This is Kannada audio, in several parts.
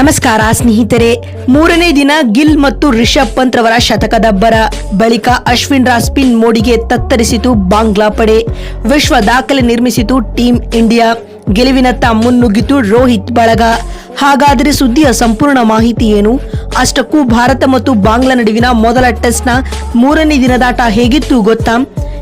ನಮಸ್ಕಾರ ಸ್ನೇಹಿತರೆ. ಮೂರನೇ ದಿನ ಗಿಲ್ ಮತ್ತು ರಿಷಬ್ ಪಂತ್ ರವರ ಶತಕದಬ್ಬರ ಬಳಿಕ ಅಶ್ವಿನ್ ರಾ ಸ್ಪಿನ್ ಮೋಡಿಗೆ ತತ್ತರಿಸಿತು ಬಾಂಗ್ಲಾ ಪಡೆ. ವಿಶ್ವ ದಾಖಲೆ ನಿರ್ಮಿಸಿತು ಟೀಂ ಇಂಡಿಯಾ. ಗೆಲುವಿನತ್ತ ಮುನ್ನುಗ್ಗಿತು ರೋಹಿತ್ ಬಳಗ. ಹಾಗಾದರೆ ಸುದ್ದಿಯ ಸಂಪೂರ್ಣ ಮಾಹಿತಿ ಏನು? ಅಷ್ಟಕ್ಕೂ ಭಾರತ ಮತ್ತು ಬಾಂಗ್ಲಾ ನಡುವಿನ ಮೊದಲ ಟೆಸ್ಟ್ನ ಮೂರನೇ ದಿನದಾಟ ಹೇಗಿತ್ತು ಗೊತ್ತಾ?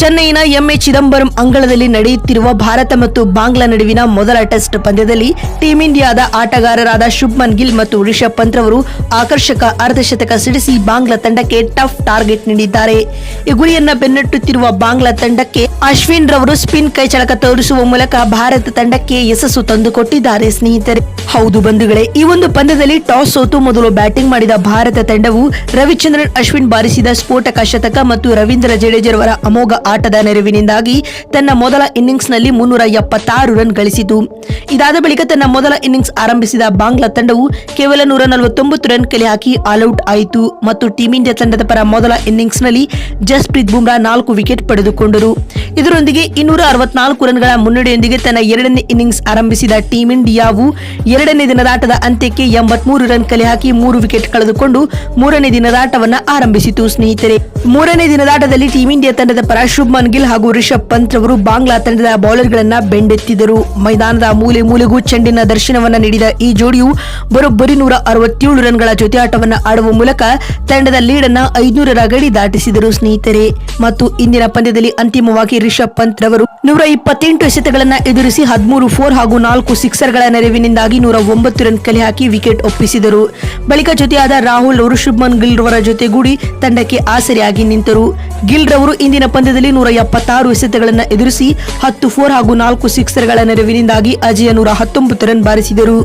ಚೆನ್ನೈನ ಎಂಎ ಚಿದಂಬರಂ ಅಂಗಳದಲ್ಲಿ ನಡೆಯುತ್ತಿರುವ ಭಾರತ ಮತ್ತು ಬಾಂಗ್ಲಾ ನಡುವಿನ ಮೊದಲ ಟೆಸ್ಟ್ ಪಂದ್ಯದಲ್ಲಿ ಟೀಂ ಇಂಡಿಯಾದ ಆಟಗಾರರಾದ ಶುಭ್ಮನ್ ಗಿಲ್ ಮತ್ತು ರಿಷಬ್ ಪಂತ್ ರವರು ಆಕರ್ಷಕ ಅರ್ಧಶತಕ ಸಿಡಿಸಿ ಬಾಂಗ್ಲಾ ತಂಡಕ್ಕೆ ಟಫ್ ಟಾರ್ಗೆಟ್ ನೀಡಿದ್ದಾರೆ. ಈ ಗುರಿಯನ್ನ ಬೆನ್ನಟ್ಟುತ್ತಿರುವ ಬಾಂಗ್ಲಾ ತಂಡಕ್ಕೆ ಅಶ್ವಿನ್ ರವರು ಸ್ಪಿನ್ ಕೈಚಳಕ ತೋರಿಸುವ ಮೂಲಕ ಭಾರತ ತಂಡಕ್ಕೆ ಯಶಸ್ಸು ತಂದುಕೊಟ್ಟಿದ್ದಾರೆ ಸ್ನೇಹಿತರೆ. ಹೌದು ಬಂಧುಗಳೇ, ಈ ಒಂದು ಪಂದ್ಯದಲ್ಲಿ ಟಾಸ್ ಸೋತು ಮೊದಲು ಬ್ಯಾಟಿಂಗ್ ಮಾಡಿದ ಭಾರತ ತಂಡವು ರವಿಚಂದ್ರನ್ ಅಶ್ವಿನ್ ಬಾರಿಸಿದ ಸ್ಫೋಟಕ ಶತಕ ಮತ್ತು ರವೀಂದ್ರ ಜಡೇಜರವರ ಅಮೋಘ ಆಟದ ನೆರವಿನಿಂದಾಗಿ ತನ್ನ ಮೊದಲ ಇನ್ನಿಂಗ್ಸ್ನಲ್ಲಿ ಮುನ್ನೂರ ಎಪ್ಪತ್ತಾರು ರನ್ ಗಳಿಸಿತು. ಇದಾದ ಬಳಿಕ ತನ್ನ ಮೊದಲ ಇನ್ನಿಂಗ್ಸ್ ಆರಂಭಿಸಿದ ಬಾಂಗ್ಲಾ ತಂಡವು ಕೇವಲ ನೂರ ನಲವತ್ತೊಂಬತ್ತು ರನ್ ಕಲೆ ಹಾಕಿ ಆಲ್ಔಟ್ ಆಯಿತು ಮತ್ತು ಟೀಂ ಇಂಡಿಯಾ ತಂಡದ ಪರ ಮೊದಲ ಇನ್ನಿಂಗ್ಸ್ನಲ್ಲಿ ಜಸ್ಪ್ರೀತ್ ಬುಮ್ರಾ ನಾಲ್ಕು ವಿಕೆಟ್ ಪಡೆದುಕೊಂಡರು. ಇದರೊಂದಿಗೆ ಇನ್ನೂರ ಅರವತ್ನಾಲ್ಕು ರನ್ಗಳ ಮುನ್ನಡೆಯೊಂದಿಗೆ ತನ್ನ ಎರಡನೇ ಇನ್ನಿಂಗ್ಸ್ ಆರಂಭಿಸಿದ ಟೀಂ ಇಂಡಿಯಾವು ಎರಡನೇ ದಿನದಾಟದ ಅಂತ್ಯಕ್ಕೆ ಎಂಬತ್ಮೂರು ರನ್ ಕಲೆ ಹಾಕಿ ಮೂರು ವಿಕೆಟ್ ಕಳೆದುಕೊಂಡು ಮೂರನೇ ದಿನದಾಟವನ್ನ ಆರಂಭಿಸಿತು. ಸ್ನೇಹಿತರೆ, ಮೂರನೇ ದಿನದಾಟದಲ್ಲಿ ಟೀಂ ಇಂಡಿಯಾ ತಂಡದ ಪರ ಶುಭ್ಮನ್ ಗಿಲ್ ಹಾಗೂ ರಿಷಬ್ ಪಂತ್ ಅವರು ಬಾಂಗ್ಲಾ ತಂಡದ ಬೌಲರ್ಗಳನ್ನ ಬೆಂಡೆತ್ತಿದರು. ಮೈದಾನದ ಮೂಲೆ ಮೂಲೆಗೂ ಚೆಂಡಿನ ದರ್ಶನವನ್ನ ನೀಡಿದ ಈ ಜೋಡಿಯು ಬರೋಬ್ಬರಿ ನೂರ ಅರವತ್ತೇಳು ರನ್ಗಳ ಜೊತೆ ಆಟವನ್ನು ಆಡುವ ಮೂಲಕ ತಂಡದ ಲೀಡ್ ಲೀಡನ್ನ ಐದುನೂರರ ಗಡಿ ದಾಟಿಸಿದರು ಸ್ನೇಹಿತರೆ. ಮತ್ತು ಇಂದಿನ ಪಂದ್ಯದಲ್ಲಿ ಅಂತಿಮವಾಗಿ ರಿಷಬ್ ಪಂತ್ ರವರು ನೂರ ಇಪ್ಪತ್ತೆಂಟು ಎಸೆತಗಳನ್ನ ಎದುರಿಸಿ ಹದಿಮೂರು ಫೋರ್ ಹಾಗೂ ನಾಲ್ಕು ಸಿಕ್ಸರ್ಗಳ ನೆರವಿನಿಂದಾಗಿ ನೂರ ಒಂಬತ್ತು ರನ್ ಕಲೆ ಹಾಕಿ ವಿಕೆಟ್ ಒಪ್ಪಿಸಿದರು. ಬಳಿಕ ಜೊತೆಯಾದ ರಾಹುಲ್ ಅವರು ಶುಭ್ಮನ್ ಗಿಲ್ ರವರ ಜೊತೆಗೂಡಿ ತಂಡಕ್ಕೆ ಆಸರೆಯಾಗಿ ನಿಂತರು. ಗಿಲ್ ರವರು ಇಂದಿನ ಪಂದ್ಯದಲ್ಲಿ ನೂರ ಎಪ್ಪತ್ತಾರು ಎಸೆತಗಳನ್ನು ಎದುರಿಸಿ ಹತ್ತು ಫೋರ್ ಹಾಗೂ ನಾಲ್ಕು ಸಿಕ್ಸರ್ಗಳ ನೆರವಿನಿಂದಾಗಿ ಅಜಯ ನೂರ ಹತ್ತೊಂಬತ್ತು ರನ್ ಬಾರಿಸಿದರು.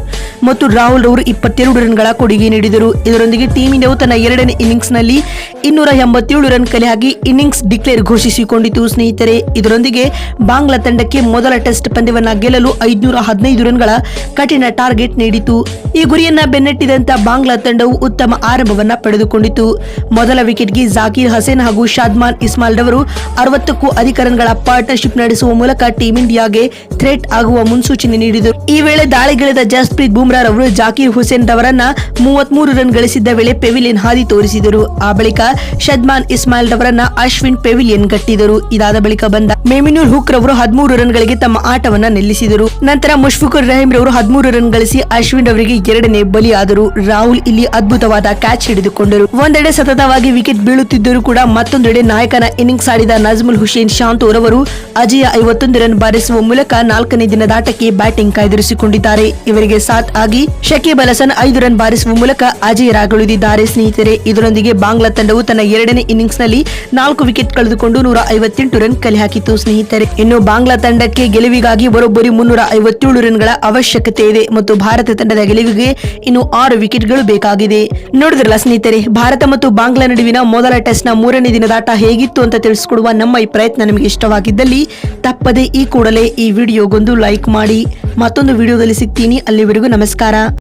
ಮತ್ತು ರಾಹುಲ್ ರವರು ಇಪ್ಪತ್ತೆರಡು ರನ್ಗಳ ಕೊಡುಗೆ ನೀಡಿದರು. ಇದರೊಂದಿಗೆ ಟೀಮ್ ಇಂಡಿಯಾವು ತನ್ನ ಎರಡನೇ ಇನ್ನಿಂಗ್ಸ್ನಲ್ಲಿ ಇನ್ನೂರ ಎಂಬತ್ತೇಳು ರನ್ ಕಲೆ ಹಾಕಿ ಇನ್ನಿಂಗ್ಸ್ ಡಿಕ್ಲೇರ್ ಘೋಷಿಸಿಕೊಂಡಿತು. ಸ್ನೇಹಿತರೆ, ಇದರೊಂದಿಗೆ ಬಾಂಗ್ಲಾ ತಂಡಕ್ಕೆ ಮೊದಲ ಟೆಸ್ಟ್ ಪಂದ್ಯವನ್ನು ಗೆಲ್ಲಲು ಐದುನೂರ ಹದಿನೈದು ರನ್ಗಳ ಕಠಿಣ ಟಾರ್ಗೆಟ್ ನೀಡಿತು. ಈ ಗುರಿಯನ್ನ ಬೆನ್ನಟ್ಟಿದಂತ ಬಾಂಗ್ಲಾ ತಂಡವು ಉತ್ತಮ ಆರಂಭವನ್ನ ಪಡೆದುಕೊಂಡಿತು. ಮೊದಲ ವಿಕೆಟ್ಗೆ ಜಾಕೀರ್ ಹಸೇನ್ ಹಾಗೂ ಶಾದ್ಮಾನ್ ಇಸ್ಮಾಲ್ ರವರು ಅರವತ್ತಕ್ಕೂ ಅಧಿಕ ರನ್ಗಳ ಪಾರ್ಟ್ನರ್ಶಿಪ್ ನಡೆಸುವ ಮೂಲಕ ಟೀಂ ಇಂಡಿಯಾಗೆ ಥ್ರೆಟ್ ಆಗುವ ಮುನ್ಸೂಚನೆ ನೀಡಿದರು. ಈ ವೇಳೆ ದಾಳಿಗಿಳಿದ ಜಸ್ಪ್ರೀತ್ ಬುಮ್ರಾ ರವರು ಜಾಕೀರ್ ಹುಸೇನ್ ರವರನ್ನ ಮೂವತ್ಮೂರು ರನ್ ಗಳಿಸಿದ್ದ ವೇಳೆ ಪೆವಿಲಿಯನ್ ಹಾದಿ ತೋರಿಸಿದರು. ಆ ಬಳಿಕ ಶದ್ಮಾನ್ ಇಸ್ಮಾಯಿಲ್ ರವರನ್ನ ಅಶ್ವಿನ್ ಪೆವಿಲಿಯನ್ ಗಟ್ಟಿದರು ಇದಾದ ಬಳಿಕ ಬಂದ ಮೇಮಿನೂರ್ ಹುಕ್ ರವರು ಹದಿಮೂರು ರನ್ಗಳಿಗೆ ತಮ್ಮ ಆಟವನ್ನ ನಿಲ್ಲಿಸಿದರು. ನಂತರ ಮುಷ್ಫಿಕುರ್ ರಹೀಂ ರವರು ಹದಿಮೂರು ರನ್ ಗಳಿಸಿ ಅಶ್ವಿನ್ ಅವರಿಗೆ ಎರಡನೇ ಬಲಿಯಾದರು ರಾಹುಲ್ ಇಲ್ಲಿ ಅದ್ಭುತವಾದ ಕ್ಯಾಚ್ ಹಿಡಿದುಕೊಂಡರು. ಒಂದೆಡೆ ಸತತವಾಗಿ ವಿಕೆಟ್ ಬೀಳುತ್ತಿದ್ದರೂ ಕೂಡ ಮತ್ತೊಂದೆಡೆ ನಾಯಕನ ಇನ್ನಿಂಗ್ಸ್ ಆಡಿದ ನಜ್ಮುಲ್ ಹುಸೇನ್, ಶಾಂತ್ ರವರು ಅಜಯ ಐವತ್ತೊಂದು ರನ್ ಬಾರಿಸುವ ಮೂಲಕ ನಾಲ್ಕನೇ ದಿನದಾಟಕ್ಕೆ ಬ್ಯಾಟಿಂಗ್ ಕಾಯ್ದಿರಿಸಿಕೊಂಡಿದ್ದಾರೆ. ಇವರಿಗೆ ಸಾಥ್ ಆಗಿ ಶಕೀಬ್ ಅಲಸನ್ ಐದು ರನ್ ಬಾರಿಸುವ ಮೂಲಕ ಅಜಯರಾಗಲಿದ್ದಾರೆ ಸ್ನೇಹಿತರೆ, ಇದರೊಂದಿಗೆ ಬಾಂಗ್ಲಾ ತಂಡವು ತನ್ನ ಎರಡನೇ ಇನ್ನಿಂಗ್ಸ್ನಲ್ಲಿ ನಾಲ್ಕು ವಿಕೆಟ್ ಕಳೆದುಕೊಂಡು ನೂರ ಐವತ್ತೆಂಟು ರನ್ ಕಲೆ ಹಾಕಿತು ಸ್ನೇಹಿತರೆ, ಇನ್ನು ಬಾಂಗ್ಲಾ ತಂಡಕ್ಕೆ ಗೆಲುವಿಗಾಗಿ ಬರೋಬ್ಬರಿ ಮುನ್ನೂರ ಐವತ್ತೇಳು ರನ್ಗಳ ಅವಶ್ಯಕತೆ ಇದೆ ಮತ್ತು ಭಾರತ ತಂಡದ ಗೆಲುವಿಗೆ ಇನ್ನು ಆರು ವಿಕೆಟ್ಗಳು ಬೇಕಾಗಿದೆ. ನೋಡಿದ್ರಲ್ಲ ಸ್ನೇಹಿತರೆ, ಭಾರತ ಮತ್ತು ಬಾಂಗ್ಲಾ ನಡುವಿನ ಮೊದಲ ಟೆಸ್ಟ್ನ ಮೂರನೇ ದಿನದಾಟ ಹೇಗಿತ್ತು ಅಂತ ತಿಳಿಸಿಕೊಡುವ ನಮ್ಮ ಈ ಪ್ರಯತ್ನ ನಿಮಗೆ ಇಷ್ಟವಾಗಿದ್ದಲ್ಲಿ ತಪ್ಪದೆ ಈ ಕೂಡಲೇ ಈ ವಿಡಿಯೋಗೊಂದು ಲೈಕ್ ಮಾಡಿ. ಮತ್ತೊಂದು ವಿಡಿಯೋದಲ್ಲಿ ಸಿಗ್ತೀನಿ. ಅಲ್ಲಿವರೆಗೂ ನಮಸ್ಕಾರ.